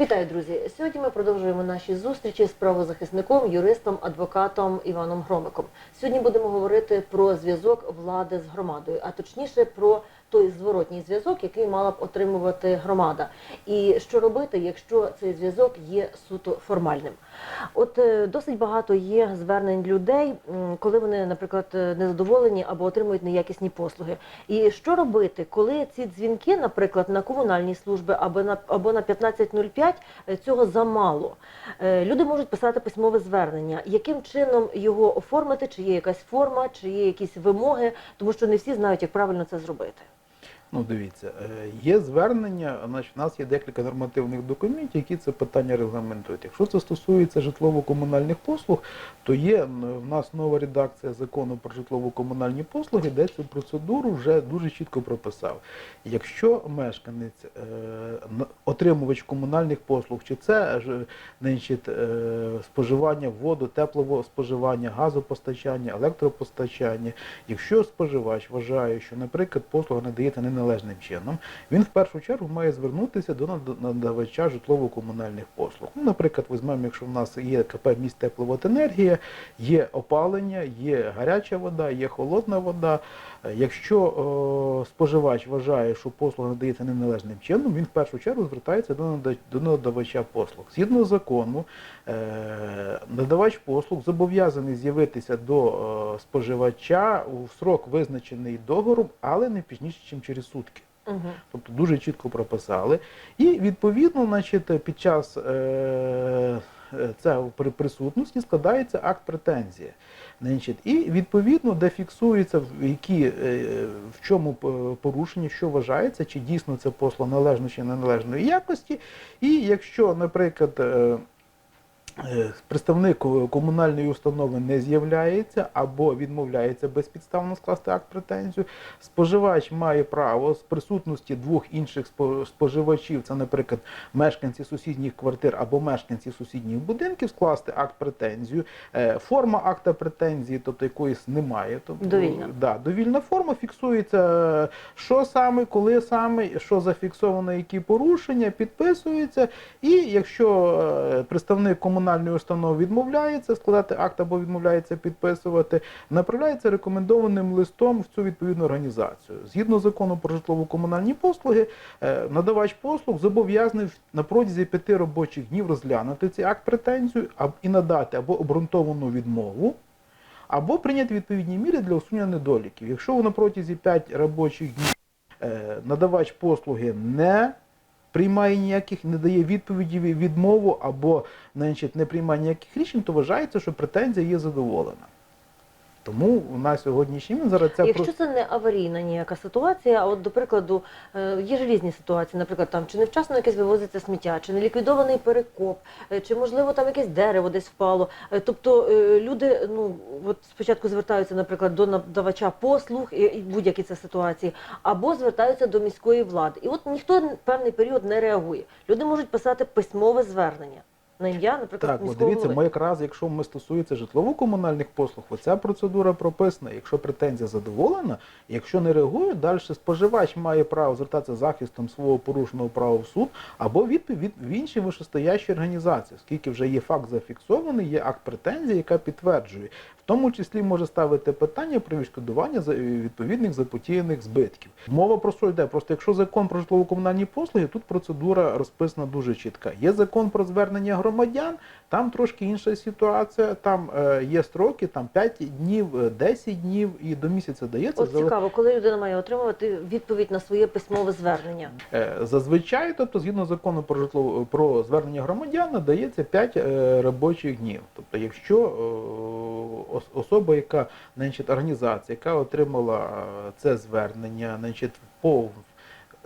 Вітаю, друзі! Сьогодні ми продовжуємо наші зустрічі з правозахисником, юристом, адвокатом Іваном Громиком. Сьогодні будемо говорити про зв'язок влади з громадою, а точніше про той зворотній зв'язок, який мала б отримувати громада, і що робити, якщо цей зв'язок є суто формальним. От е, досить багато є звернень людей, коли вони, наприклад, е, незадоволені або отримують неякісні послуги. І що робити, коли ці дзвінки, наприклад, на комунальні служби або на або на 1505 е, цього замало? Люди можуть писати письмове звернення. Яким чином його оформити? Чи є якась форма, чи є якісь вимоги, тому що не всі знають, як правильно це зробити. Ну, дивіться, е, є звернення, значить, у нас є декілька нормативних документів, які це питання регламентують. Якщо це стосується житлово-комунальних послуг, то є в нас нова редакція закону про житлово-комунальні послуги, де цю процедуру вже дуже чітко прописав. Якщо мешканець, е, отримувач комунальних послуг, чи це значить, е, споживання воду, теплового споживання, газопостачання, електропостачання, якщо споживач вважає, що, наприклад, послуга надається неналежним чином, він в першу чергу має звернутися до надавача житлово-комунальних послуг. Ну, наприклад, візьмемо, якщо в нас є КП міст тепловоденергія, є опалення, є гаряча вода, є холодна вода. Е, Якщо споживач вважає, що послуга надається неналежним чином, він в першу чергу звертається до нада- надавача послуг. Згідно закону, е, надавач послуг зобов'язаний з'явитися до е, споживача у срок визначений договором, але не пізніше, ніж через сутки. Угу. Тобто дуже чітко прописали. І відповідно, значить, під час е, е, це при присутності складається акт претензії. І відповідно, де фіксується, які, е, в чому п- порушення, що вважається, чи дійсно це посла належної чи неналежної якості. І якщо, наприклад, е, е, представник комунальної установи не з'являється або відмовляється безпідставно скласти акт претензію, споживач має право з присутності двох інших споживачів, це, наприклад, мешканці сусідніх квартир або мешканці сусідніх будинків, скласти акт претензію. Е, Форма акта претензії, тобто якоїсь немає. Тобто, Довільна. Да, довільна форма фіксується, е, що саме, коли саме, що зафіксовано, які порушення, підписується. І якщо е, представник комунальної установи відмовляється складати акт або відмовляється підписувати, направляється рекомендованим листом в цю відповідну організацію. Згідно закону про житлово-комунальні послуги, е, надавач послуг зобов'язаний на протязі п'яти робочих днів розглянути цей акт претензію і надати або обґрунтовану відмову. Або прийняти відповідні міри для усунення недоліків. Якщо на протязі 5 робочих днів е, надавач послуги не приймає ніяких, не дає відповіді відмову або значить, не приймає ніяких рішень, то вважається, що претензія є задоволена. Тому на сьогоднішній момент зараз ця Якщо це не аварійна ніяка ситуація, а от до прикладу, е, є ж різні ситуації, наприклад, там чи невчасно якесь вивозиться сміття, чи не ліквідований перекоп, е, чи можливо там якесь дерево десь впало. Е, Тобто люди ну от спочатку звертаються, наприклад, до надавача послуг і, і будь-які це ситуації, або звертаються до міської влади. І от ніхто певний період не реагує. Люди можуть писати письмове звернення на ім'я, наприклад, Так, міського дивіться, голови. ми якраз, якщо ми стосується житлово-комунальних послуг, оця процедура прописана. Якщо претензія задоволена, якщо не реагує, далі споживач має право звертатися захистом свого порушеного права в суд або відповідь в інші вищестоящі організації, оскільки вже є факт зафіксований, є акт претензії, яка підтверджує. В тому числі може ставити питання про відшкодування відповідних запотіяних збитків. Мова про що йде? Просто якщо закон про житлово-комунальні послуги, тут процедура розписана дуже чітка. Є закон про звернення громадян, там трошки інша ситуація. Там е, є строки, там 5 днів, е, 10 днів і до місяця дається. От цікаво, коли людина має отримувати відповідь на своє письмове звернення. Е, Зазвичай, тобто, згідно закону про житло про звернення громадян, надається 5 е, робочих днів. Тобто, якщо е, особа, яка значить, організація, яка отримала е, це звернення, значить, по е,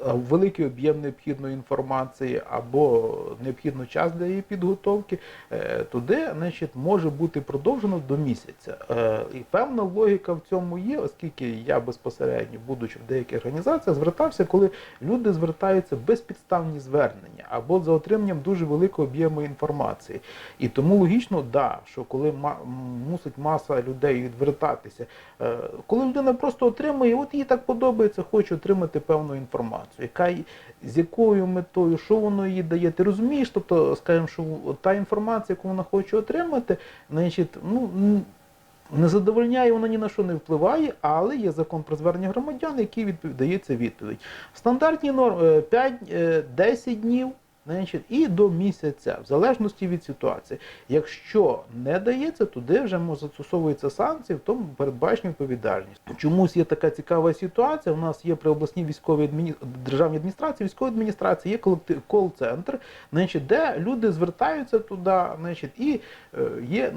великий об'єм необхідної інформації або необхідний час для її підготовки, е, туди значить, може бути продовжено до місяця. Е, І певна логіка в цьому є, оскільки я безпосередньо, будучи в деяких організаціях, звертався, коли люди звертаються безпідставні звернення або за отриманням дуже великого об'єму інформації. І тому логічно, да, що коли мусить маса людей відвертатися, е, коли людина просто отримує, от їй так подобається, хоче отримати певну інформацію. Інформацію, яка з якою метою, що воно їй дає. Ти розумієш, тобто, скажімо, що та інформація, яку вона хоче отримати, значить, ну. не задовольняє, вона ні на що не впливає, але є закон про звернення громадян, який відповідь, дається відповідь. Стандартні норми 5-10 днів. Значить, і до місяця, в залежності від ситуації. Якщо не дається, туди вже застосовуються санкції, в тому передбачена відповідальність. Чомусь є така цікава ситуація. У нас є при обласній військовій адміні... державній адміністрації, військовій адміністрації, є колектив кол-центр, де люди звертаються туди, значить, і е, є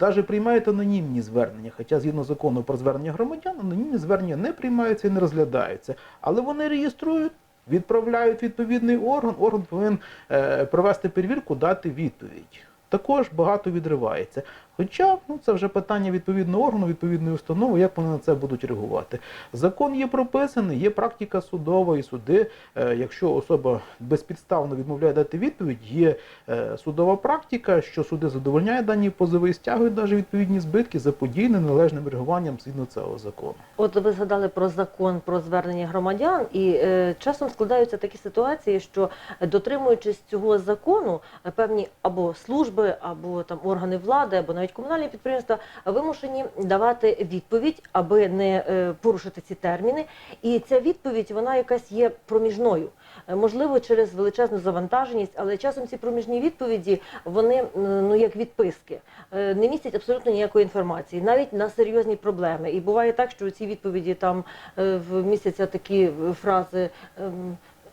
навіть приймають анонімні звернення. Хоча згідно закону про звернення громадян, анонімні звернення не приймаються і не розглядаються, але вони реєструють. Відправляють відповідний орган, орган повинен е, провести перевірку, дати відповідь. Також багато відривається. Хоча ну, це вже питання відповідного органу, відповідної установи, як вони на це будуть реагувати. Закон є прописаний, є практика судова і суди. Е, якщо особа безпідставно відмовляє дати відповідь, є е, судова практика, що суди задовольняють дані позови і стягують навіть відповідні збитки за події неналежним реагуванням згідно цього закону. От ви згадали про закон про звернення громадян, і е, часом складаються такі ситуації, що дотримуючись цього закону, певні або служби, або там органи влади, або навіть комунальні підприємства вимушені давати відповідь, аби не е, порушити ці терміни. І ця відповідь вона якась є проміжною. Е, Можливо, через величезну завантаженість, але часом ці проміжні відповіді вони ну як відписки е, не містять абсолютно ніякої інформації, навіть на серйозні проблеми. І буває так, що ці відповіді там в- містяться такі фрази.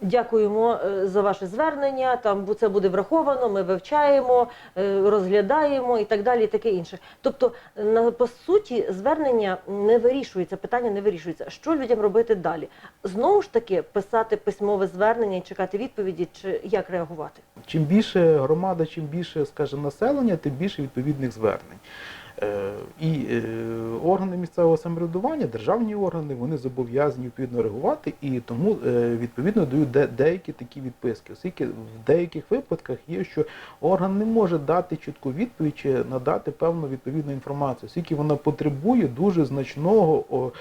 Дякуємо е, за ваше звернення. Там це буде враховано. Ми вивчаємо, е, розглядаємо і так далі, і таке інше. Тобто, на по суті, звернення не вирішується, питання не вирішується. Що людям робити далі? Знову ж таки, писати письмове звернення і чекати відповіді, чи як реагувати? Чим більше громада, чим більше, скажімо, населення, тим більше відповідних звернень. Е, І е, органи місцевого самоврядування, державні органи, вони зобов'язані відповідно реагувати і тому е, відповідно дають деякі такі відписки. Оскільки в деяких випадках є, що орган не може дати чітку відповідь чи надати певну відповідну інформацію, оскільки вона потребує дуже значного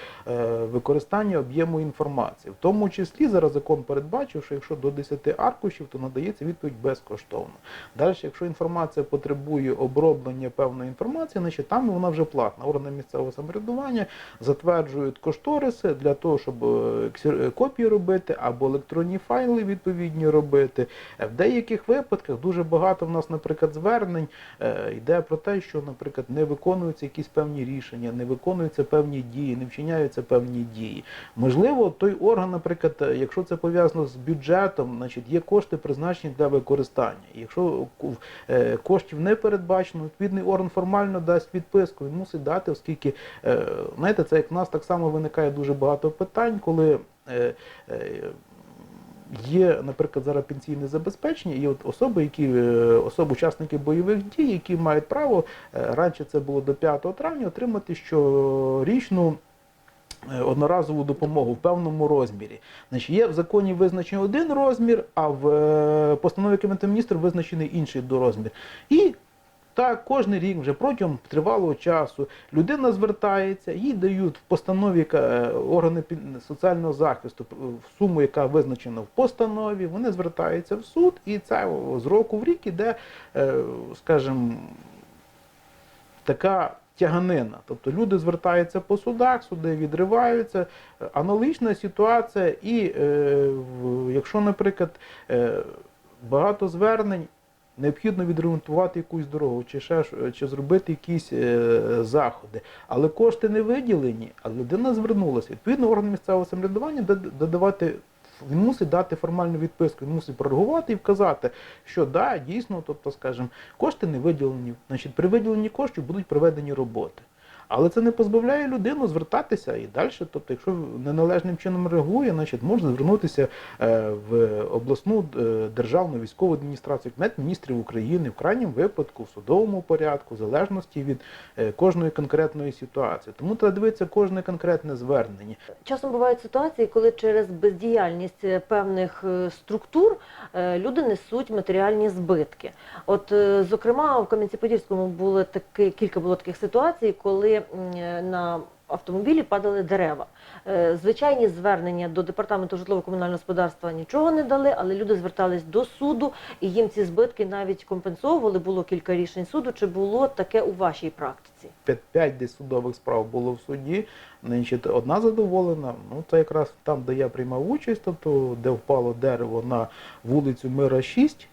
використання об'єму інформації. В тому числі зараз закон передбачив, що якщо до 10 аркушів, то надається відповідь безкоштовно. Далі, якщо інформація потребує оброблення певної інформації, значить там вона вже платна. Органи місцевого самоврядування затверджують кошториси для того, щоб е, копії робити або електронні файли відповідні робити. Е, В деяких випадках дуже багато в нас, наприклад, звернень е, йде про те, що, наприклад, не виконуються якісь певні рішення, не виконуються певні дії, не вчиняються певні дії. Можливо, той орган, наприклад, е, якщо це пов'язано з бюджетом, значить є кошти призначені для використання. Якщо е, коштів не передбачено, відповідний орган формально дасть відписку, він мусить дати, оскільки е, знаєте, це як в нас так само виникає дуже багато питань, коли. е, е, Є, наприклад, зараз пенсійне забезпечення, і от особи, які особи учасники бойових дій, які мають право раніше це було до 5 травня, отримати щорічну одноразову допомогу в певному розмірі. Значить, є в законі визначений один розмір, а в постанові Кабінету міністрів визначений інший до розмір. І так, кожен рік вже протягом тривалого часу людина звертається, їй дають в постанові яка, е, органи соціального захисту в суму, яка визначена в постанові. Вони звертаються в суд, і це з року в рік іде, е, скажімо, така тяганина. Тобто люди звертаються по судах, суди відриваються. Е, Аналогічна ситуація, і е, якщо, наприклад, е, багато звернень. Необхідно відремонтувати якусь дорогу, чи ще чи зробити якісь е, заходи. Але кошти не виділені, а людина звернулася. Відповідно, орган місцевого самоврядування додавати. Він мусить дати формальну відписку, він мусить прореагувати і вказати, що да, дійсно, тобто, скажімо, кошти не виділені. Значить, при виділенні коштів будуть проведені роботи. Але це не позбавляє людину звертатися і далі. Тобто, якщо неналежним чином реагує, значить можна звернутися е, в обласну е, державну військову адміністрацію, Кабінет міністрів України, в крайньому випадку, в судовому порядку, в залежності від е, кожної конкретної ситуації. Тому треба дивитися кожне конкретне звернення. Часом бувають ситуації, коли через бездіяльність певних структур люди несуть матеріальні збитки. От, зокрема, в Кам'янці-Подільському було таки кілька було таких ситуацій, коли е, на автомобілі падали дерева. Е, Звичайні звернення до департаменту житлово-комунального господарства нічого не дали, але люди звертались до суду, і їм ці збитки навіть компенсовували. Було кілька рішень суду. Чи було таке у вашій практиці? 5 десь судових справ було в суді. Значить, одна задоволена. Ну це якраз там, де я приймав участь, тобто де впало дерево на вулицю Мира 6.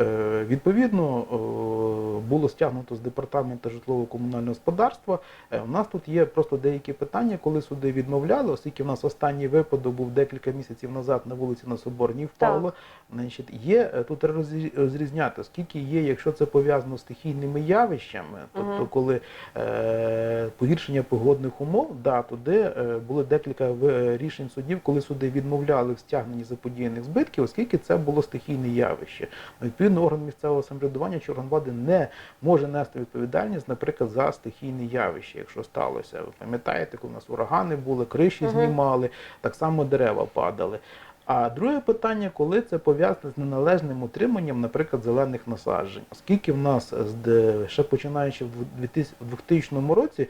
Е, Відповідно, е, було стягнуто з департаменту житлово-комунального господарства. Е, У нас тут є просто деякі питання, коли суди відмовляли, оскільки в нас останній випадок був декілька місяців назад на вулиці на Соборній впало. Значить, є е, тут треба розрі- розрізняти, оскільки є, якщо це пов'язано з стихійними явищами, тобто Мгм. коли е, погіршення погодних умов, да, туди е, було декілька в- рішень судів, коли суди відмовляли в стягненні заподіяних збитків, оскільки це було стихійне явище. Відповідно, орган місцевого самоврядування чи орган влади не може нести відповідальність, наприклад, за стихійне явище, якщо сталося. Ви пам'ятаєте, коли у нас урагани були, криші знімали, так само дерева падали. А друге питання, коли це пов'язане з неналежним утриманням, наприклад, зелених насаджень. Оскільки в нас з ще починаючи в 2000 в 2000 році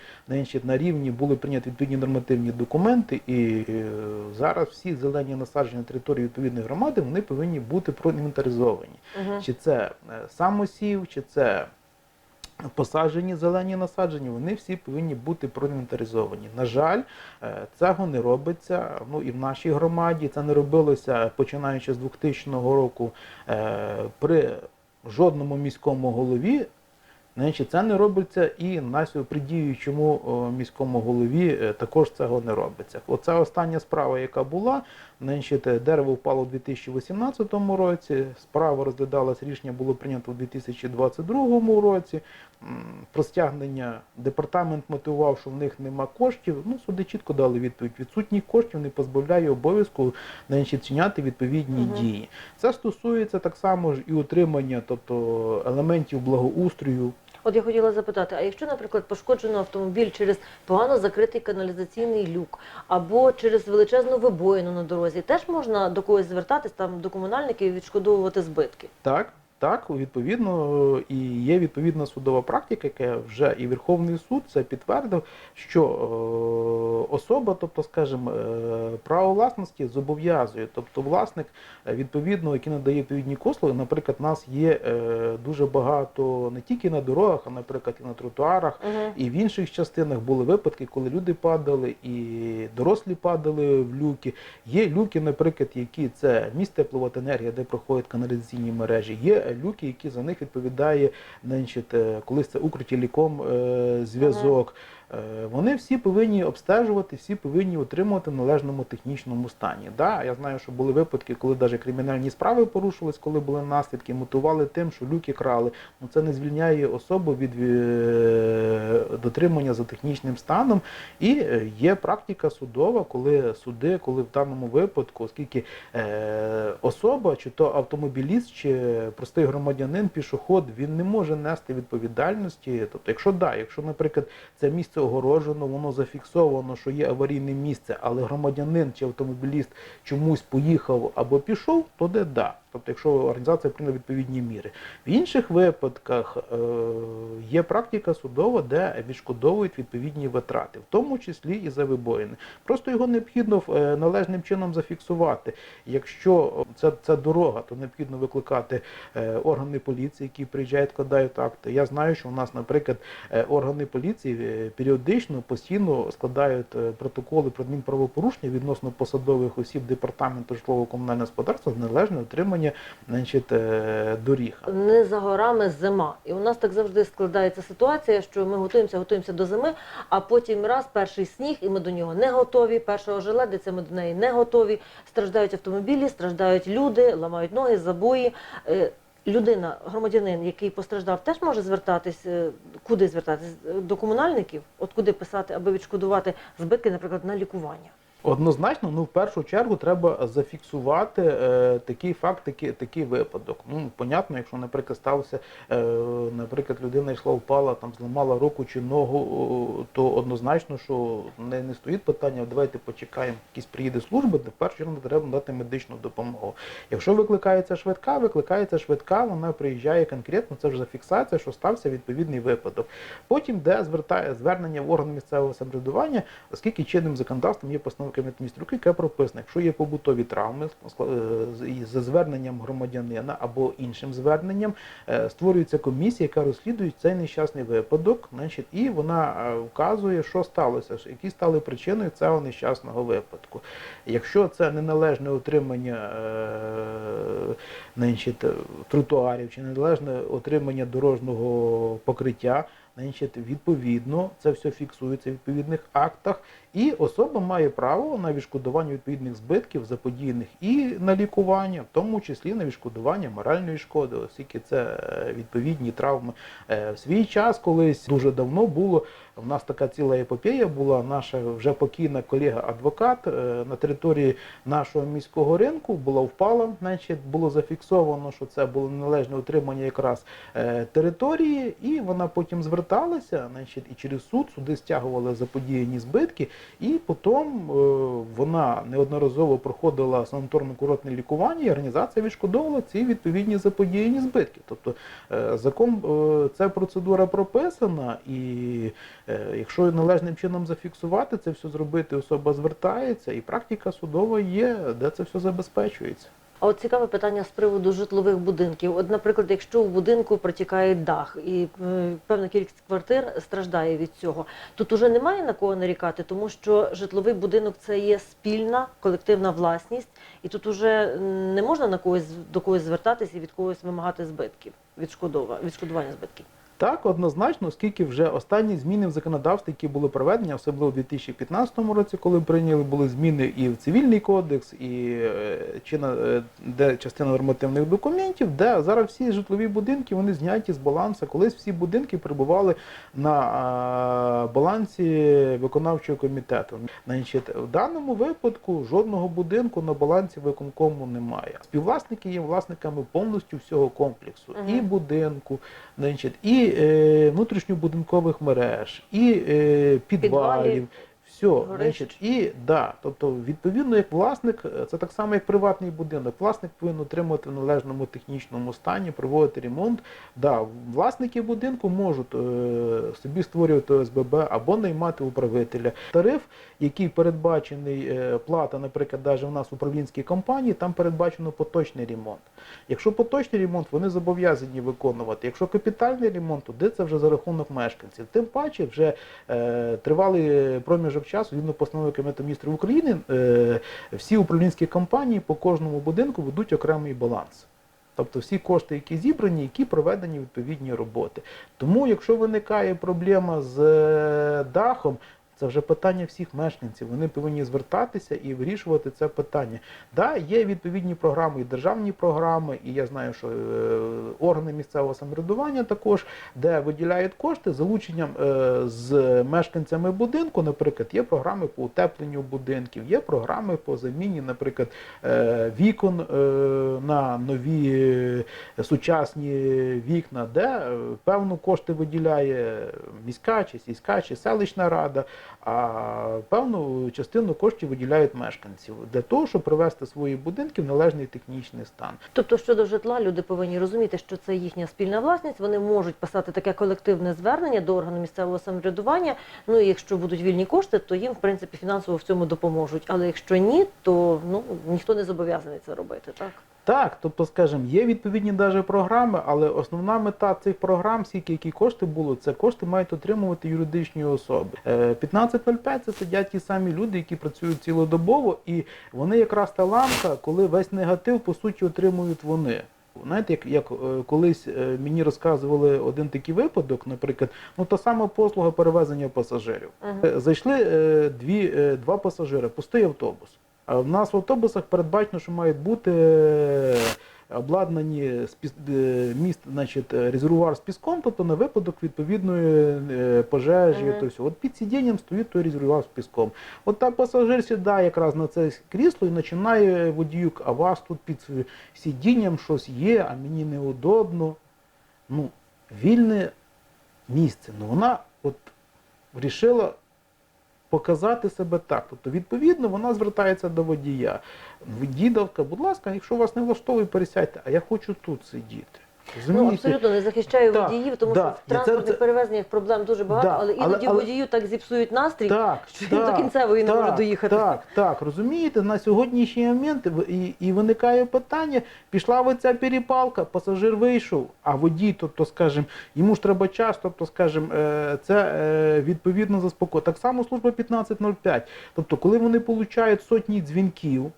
на рівні були прийняті відповідні нормативні документи, і е, зараз всі зелені насадження на території відповідної громади вони повинні бути проінвентаризовані. Угу. Чи це е, самосів, чи це посаджені зелені насадження, вони всі повинні бути проінвентаризовані. На жаль, е, цього не робиться. Ну і в нашій громаді це не робилося починаючи з 2000 року е, при жодному міському голові. Значить, це не робиться і на при діючому міському голові е, також цього не робиться. Оце остання справа, яка була. Значить, дерево впало у 2018 році. Справа розглядалась, рішення було прийнято у 2022 році. Про стягнення департамент мотивував, що в них нема коштів. Ну, суди чітко дали відповідь. Відсутність коштів не позбавляє обов'язку вчиняти відповідні Мгм. дії. Це стосується так само ж і утримання, тобто елементів благоустрою. От я хотіла запитати: а якщо, наприклад, пошкоджено автомобіль через погано закритий каналізаційний люк або через величезну вибоїну на дорозі, теж можна до когось звертатись там до комунальників і відшкодовувати збитки? Так, так, відповідно, і є відповідна судова практика, яка вже і Верховний суд це підтвердив, що е, особа, тобто, скажімо, е, право власності зобов'язує, тобто власник, е, відповідно, який надає відповідні послуги, наприклад, у нас є дуже багато не тільки на дорогах, а наприклад, і на тротуарах. Угу. І в інших частинах були випадки, коли люди падали, і дорослі падали в люки. Є люки, наприклад, які це міст теплова енергія, де проходять каналізаційні мережі. Є люки, які за них відповідає, значить, е, колись це Укртелеком е, зв'язок. Е, Вони всі повинні обстежувати, всі повинні отримувати в належному технічному стані. Да, я знаю, що були випадки, коли навіть кримінальні справи порушувались, коли були наслідки, мотивували тим, що люки крали. Ну це не звільняє особу від е, дотримання за технічним станом. І е, є практика судова, коли суди, коли в даному випадку, оскільки особа, чи то автомобіліст, чи простий громадянин, пішоход, він не може нести відповідальності. Тобто, якщо да, якщо, наприклад, це місце огорожено, воно зафіксовано, що є аварійне місце, але громадянин чи автомобіліст чомусь поїхав або пішов, то де да. Тобто, якщо організація прийняла відповідні міри. В інших випадках е, є практика судова, де відшкодовують відповідні витрати, в тому числі і за вибоїни. Просто його необхідно е, належним чином зафіксувати. Якщо це, це дорога, то необхідно викликати е, органи поліції, які приїжджають, складають акти. Я знаю, що у нас, наприклад, органи поліції періодично постійно складають протоколи про адмінправопорушення відносно посадових осіб департаменту житлово-комунального господарства з належне отримання значить, е, доріг. Не за горами зима. І у нас так завжди складається ситуація, що ми готуємося, готуємося до зими, а потім раз перший сніг, і ми до нього не готові. Першого желедиця ми до неї не готові. Страждають автомобілі, страждають люди, ламають ноги, забої. Е, Людина, громадянин, який постраждав, теж може звертатись. е, Куди звертатись? До комунальників? От куди писати, аби відшкодувати збитки, наприклад, на лікування. Однозначно, ну в першу чергу треба зафіксувати е, такий факт, такий, такий випадок. Ну, понятно, якщо, наприклад, стався, е, наприклад, людина йшла, впала, там зламала руку чи ногу, то однозначно, що не, не стоїть питання, давайте почекаємо, якісь приїде служба, де в першу чергу треба надати медичну допомогу. Якщо викликається швидка, викликається швидка, вона приїжджає конкретно, це вже зафіксація, що стався відповідний випадок. Потім, де звертає звернення в орган місцевого самоврядування, оскільки чинним законодавством є постанова Кабінету міністрів, України, яке прописано, якщо є побутові травми е, з- за зверненням громадянина або іншим зверненням, е, створюється комісія, яка розслідує цей нещасний випадок, і вона е, вказує, що сталося, які стали причиною цього нещасного випадку. Якщо це неналежне е, е, тротуарів чи неналежне отримання дорожнього покриття, відповідно, це все фіксується в відповідних актах, і особа має право на відшкодування відповідних збитків, заподіяних і на лікування, в тому числі на відшкодування моральної шкоди, оскільки це е, відповідні травми. Е, В свій час, колись дуже давно було. У нас така ціла епопея була. Наша вже покійна колега-адвокат е, на території нашого міського ринку була впала. Значить, було зафіксовано, що це було неналежне утримання якраз території, і вона потім зверталася, значить, і через суд суди стягували заподіяні збитки, і потім е, вона неодноразово проходила санаторно-курортне лікування, і організація відшкодовувала ці відповідні заподіяні збитки. Тобто е, закон, е, ця процедура прописана, і якщо належним чином зафіксувати це все зробити, особа звертається, і практика судова є, де це все забезпечується. А от цікаве питання з приводу житлових будинків. От, наприклад, якщо в будинку протікає дах і е, певна кількість квартир страждає від цього, тут уже немає на кого нарікати, тому що житловий будинок це є спільна колективна власність, і тут уже не можна на когось до когось звертатися і від когось вимагати збитків, відшкодування збитків. Так, однозначно, оскільки вже останні зміни в законодавстві, які були проведені, особливо у 2015 році, коли прийняли були зміни і в цивільний кодекс, і е, е, де частина нормативних документів, де зараз всі житлові будинки вони зняті з балансу. Колись всі будинки перебували на е, балансі виконавчого комітету. Значить, в даному випадку жодного будинку на балансі виконкому немає. Співвласники є власниками повністю всього комплексу і будинку, значить, і е, внутрішньобудинкових мереж, і е. Підвалів, Все, значить, і да, тобто, відповідно, як власник, е, це так само, як приватний будинок. Власник повинен отримувати в належному технічному стані, проводити ремонт. Да, власники будинку можуть е, собі створювати ОСББ або наймати управителя. Тариф, який передбачений е, плата, наприклад, навіть в нас в управлінській компанії, там передбачено поточний ремонт. Якщо поточний ремонт, вони зобов'язані виконувати. Якщо капітальний ремонт, то де це вже за рахунок мешканців. Тим паче вже е, тривалий проміжок часу, згідно постанови Кабінету міністрів України, е, всі управлінські компанії по кожному будинку ведуть окремий баланс. Тобто всі кошти, які зібрані, які проведені відповідні роботи. Тому, якщо виникає проблема з е, дахом, це вже питання всіх мешканців. Вони повинні звертатися і вирішувати це питання. Да, є відповідні програми, і державні програми, і я знаю, що е, органи місцевого самоврядування також, де виділяють кошти залученням е, з мешканцями будинку. Наприклад, є програми по утепленню будинків, є програми по заміні, наприклад, е, вікон на нові сучасні вікна, де певну кошти виділяє міська чи сільська чи селищна рада, а певну частину коштів виділяють мешканців для того, щоб привести свої будинки в належний технічний стан. Тобто щодо житла, люди повинні розуміти, що це їхня спільна власність. Вони можуть писати таке колективне звернення до органу місцевого самоврядування. Ну і якщо будуть вільні кошти, то їм в принципі фінансово в цьому допоможуть. Але якщо ні, то ну ніхто не зобов'язаний це робити, так. Так, тобто, скажімо, є відповідні даже програми, але основна мета цих програм, скільки які кошти було, це кошти мають отримувати юридичні особи. Е, 1505 це сидять ті самі люди, які працюють цілодобово, і вони якраз та ламка, коли весь негатив по суті отримують вони. Знаєте, як, як е, колись е, мені розказували один такий випадок, наприклад, ну та сама послуга перевезення пасажирів. Е, Зайшли е, дві, е, два пасажири, пустий автобус. В нас в автобусах передбачено, що мають бути е, обладнані е, міст, значить, е, резервуар з піском, тобто на випадок відповідної пожежі. Мгм. То все. От під сидінням стоїть той резервуар з піском. От так пасажир сідає якраз на це крісло і починає водію, а вас тут під сидінням щось є, а мені неудобно. Ну, вільне місце. Ну вона от вирішила показати себе так. Тобто, відповідно, вона звертається до водія. Дідовка, будь ласка, якщо вас не влаштовує, пересядьте, а я хочу тут сидіти. Ну, абсолютно не захищаю Так, водіїв, тому да. що в І це- транспортних це- перевезеннях проблем дуже багато, Да, але але- іноді але- водію так зіпсують настрій, Так, що він до кінцевої не так, може доїхати. Так, так, розумієте, на сьогоднішній момент в- і, і виникає питання, пішла оця перепалка, пасажир вийшов, а водій, тобто, скажімо, йому ж треба час, тобто, скажімо, е, це е, відповідно заспокоїть. Так само служба 1505. Тобто, коли вони получають сотні дзвінків,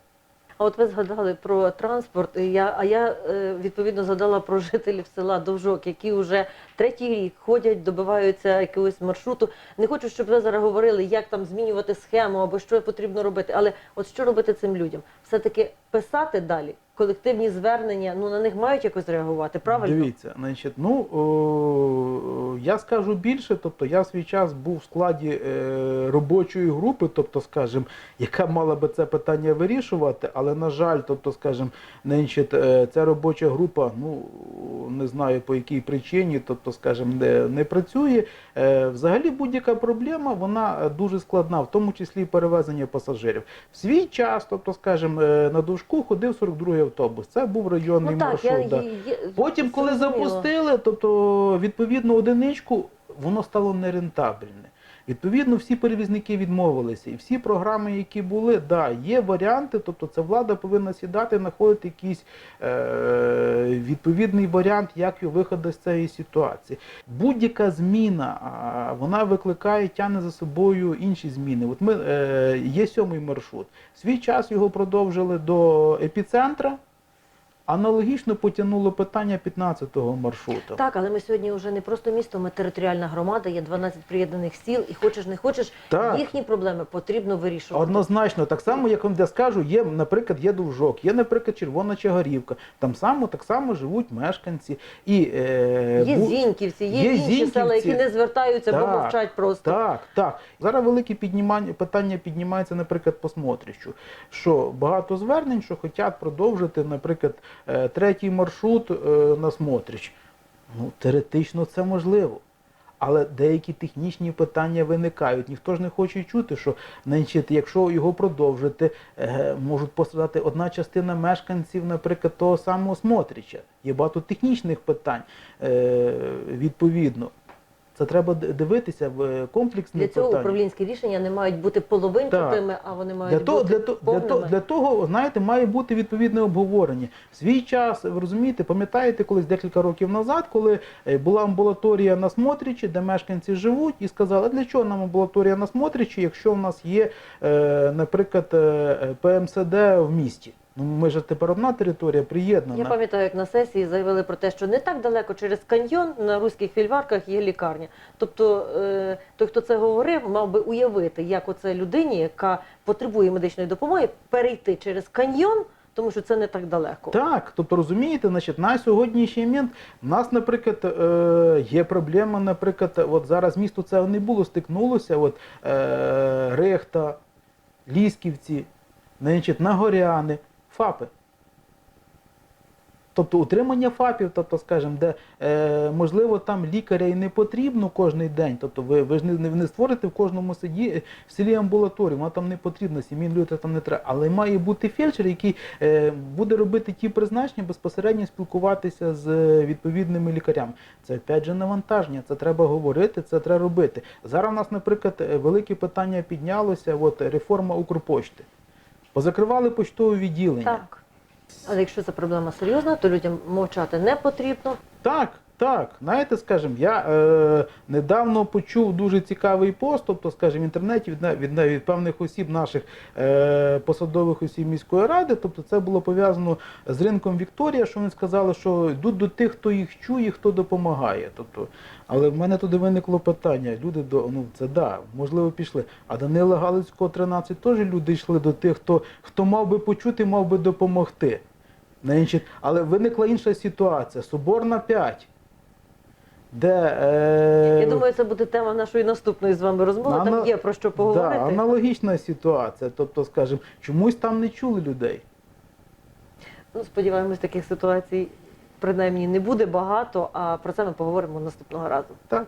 А от ви згадали про транспорт, я, а я е, відповідно згадала про жителів села Довжок, які вже третій рік ходять, добиваються якогось маршруту. Не хочу, щоб ви зараз говорили, як там змінювати схему або що потрібно робити. Але от що робити цим людям? Все-таки писати далі колективні звернення, ну на них мають якось реагувати, правильно? Дивіться, значить, ну о, я скажу більше, тобто я свій час був в складі е, робочої групи, тобто, скажімо, яка мала би це питання вирішувати, але на жаль, тобто, скажімо, значить, е, ця робоча група, ну не знаю по якій причині, тобто, скажімо, не, не працює. Е, взагалі будь-яка проблема, вона е, дуже складна, в тому числі і перевезення пасажирів. В свій час, тобто, скажімо, е, на дошку ходив 42-й автобус. Це був районний Ну так, маршрут. я, да. я, Потім, коли зрозуміло. запустили, тобто відповідно одиничку, воно стало нерентабельне. Відповідно, всі перевізники відмовилися, і всі програми, які були, да, є варіанти, тобто це влада повинна сідати, знаходити якийсь е, відповідний варіант, як його виходу з цієї ситуації. Будь-яка зміна, вона викликає, тягне за собою інші зміни. От ми е, є сьомий маршрут. Свій час його продовжили до епіцентра. Аналогічно потягнуло питання 15-го маршруту. Так, але ми сьогодні вже не просто місто, ми територіальна громада, є 12 приєднаних сіл, і хочеш не хочеш, Так. їхні проблеми потрібно вирішувати. Однозначно, так само, як вам я скажу, є, наприклад, є Довжок, є, наприклад, Червона Чагарівка. Там само так само живуть мешканці. І, е, Є бу- зіньківці, є, є інші зіньківці. села, які не звертаються, бо мовчать просто. Так, так. Зараз велике піднімання, питання піднімається, наприклад, по смотрищу. Що багато звернень, що хочуть продовжити, наприклад, третій маршрут е, на смотрич. Ну, теоретично це можливо. Але деякі технічні питання виникають. Ніхто ж не хоче чути, що значить, якщо його продовжити, е, можуть пострадати одна частина мешканців, наприклад, того самого Смотрича. Є багато технічних питань е, відповідно. Це треба дивитися в комплексні Для цього питання. управлінські рішення не мають бути половинчатими, а вони мають Для бути для, того, для, повними. того, для того, знаєте, має бути відповідне обговорення. В свій час, ви розумієте, пам'ятаєте, колись декілька років назад, коли е, була амбулаторія на Смотричі, де мешканці живуть, і сказали, для чого нам амбулаторія на Смотричі, якщо в нас є, е, наприклад, е, ПМСД в місті. Ну, ми ж тепер одна територія приєднана. Я пам'ятаю, як на сесії заявили про те, що не так далеко через каньйон на руських фільварках є лікарня. Тобто е, той, хто це говорив, мав би уявити, як оце людині, яка потребує медичної допомоги, перейти через каньйон, тому що це не так далеко. Так, тобто розумієте, значить, на сьогоднішній момент в нас, наприклад, е, є проблема, наприклад, от зараз місто це не було, стикнулося, от е, Рехта, Лісківці, значить, Нагоряни, ФАПи. Тобто утримання ФАПів, тобто, скажімо, де е, можливо там лікаря і не потрібно кожен день. Тобто ви, ви ж не, не, створите в кожному селі, в селі амбулаторію, вона там не потрібна, сімейні люди там не треба. Але має бути фельдшер, який е, буде робити ті призначення, безпосередньо спілкуватися з відповідними лікарями. Це опять же навантаження, це треба говорити, це треба робити. Зараз у нас, наприклад, е, велике питання піднялося, от реформа Укрпошти. Позакривали поштове відділення. Так. Але якщо це проблема серйозна, то людям мовчати не потрібно. Так, так. Знаєте, скажімо, я е, недавно почув дуже цікавий пост, тобто, скажімо, в інтернеті від, від, від певних осіб, наших е, посадових осіб міської ради. Тобто це було пов'язано з ринком Вікторія, що вони сказали, що йдуть до тих, хто їх чує, хто допомагає. Тобто, але в мене туди виникло питання. Люди до ну це да, можливо, пішли. А Данила Галицького 13 теж люди йшли до тих, хто, хто мав би почути, мав би допомогти. Але виникла інша ситуація. Соборна 5 де е... я думаю, це буде тема нашої наступної з вами розмови. Ана... Там є про що поговорити. Да, Аналогічна ситуація. Тобто, скажімо, чомусь там не чули людей. Ну, сподіваємось, таких ситуацій принаймні не буде багато. А про це ми поговоримо наступного разу. Так.